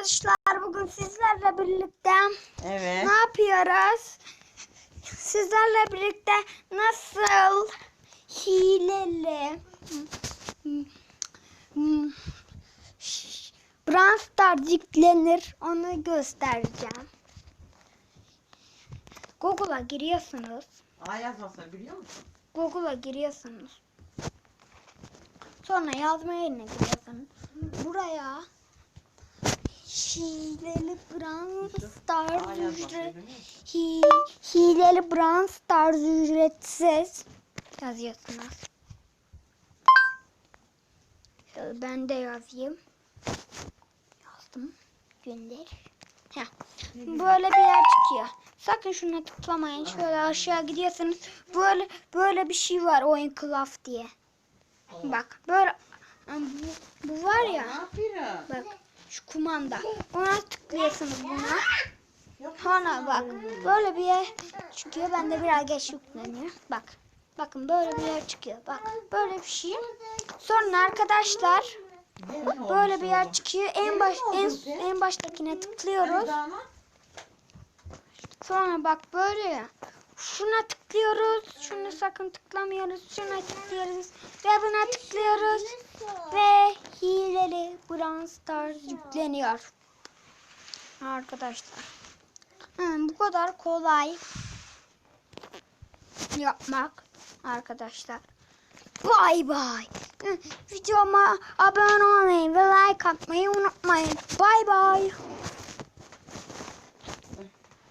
arkadaşlar bugün sizlerle birlikte Evet. ne yapıyoruz? Sizlerle birlikte nasıl hileli Brawl Stars yüklenir onu göstereceğim. Google'a giriyorsunuz. A yazmasını biliyor musun? Google'a giriyorsunuz. Sonra yazma yerine giriyorsunuz. Buraya hileli Brawl Stars ücret hi, hileli Brawl Stars ücretsiz yazıyorsunuz. Şöyle ben de yazayım. Yazdım. Gönder. Heh. Böyle bir yer çıkıyor. Sakın şuna tıklamayın. Şöyle aşağı gidiyorsunuz. Böyle böyle bir şey var oyun kılaf diye. Bak böyle bu, bu var ya. Bak şu kumanda. Ona tıklıyorsunuz buna. Sonra bak böyle bir yer çıkıyor. Bende biraz geç yükleniyor. Bak. Bakın böyle bir yer çıkıyor. Bak böyle bir şey. Sonra arkadaşlar böyle bir yer çıkıyor. En baş en, en baştakine tıklıyoruz. Sonra bak böyle ya. Şuna tıklıyoruz. Şunu sakın tıklamıyoruz. Şuna tıklıyoruz. Ve buna tıklıyoruz. Ve hileli Brawl Stars yükleniyor. Arkadaşlar. Hı, bu kadar kolay yapmak arkadaşlar. Bay bay. Hı, Videoma abone olmayı ve like atmayı unutmayın. Bay bay.